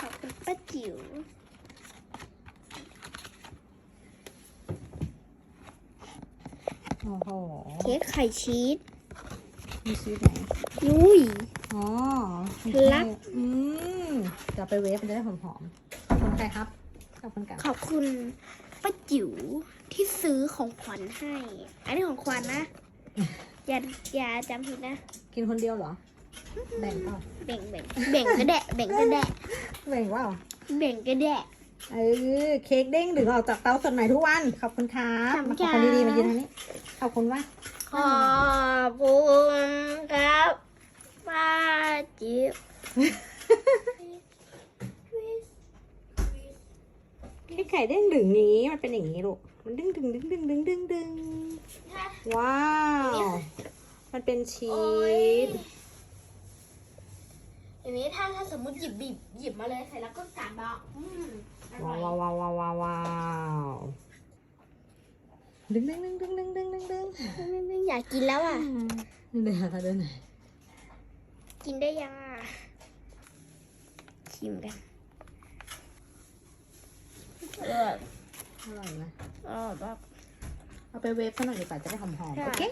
ขอบคุณป้าจิ๋วโอ้โหเค้กไข่ชีสมีชีสไหนอุ้ย อ๋อรักอืมจะไปเวฟมันจะได้หอมๆ ขอบคุณใครครับ ขอบคุณกัน ขอบคุณป้าจิ๋วที่ซื้อของขวัญให้ อันนี้ของขวัญนะ อย่าอย่าจำผิดนะ กินคนเดียวเหรอ แบ่งเปล่าแบ่งแบ่งแบ่งก็แดะแบ่งก็แดะแบ่งเปล่าแบ่งก็แดะเออเค้กเด้งดึงออกจากเตาสดใหม่ทุกวันขอบคุณครับขอบคุมาณขอบค่ะคุณดีๆมายืนทางนี้ขอบคุณว่าขอบคุณครับป้าจิ๋วเค้กไข่เด้งดึงอย่างนี้มันเป็นอย่างนี้ลูกมันดึงดึงดึงดึงดึงดึงดึงว้าว มันเป็นชีส มมติหยิบบีบหยิบมาเลยใส่แล้วก็สามดอกอืมอร่ว้าอวยว้าวว้าวว้าวว้าวว้าวดึงดึงดึงดึงดึงดึงดึงดึงไม่ไม่อยากกินแล้วอะเดี๋ยวค่ะเดินไหนกินได้ยังอะชิมกันอร่อยอร่อยไหมอร่อยมากเอาไปเวฟซะหน่อยดีกว่าจะได้หอมๆค่ะโอเค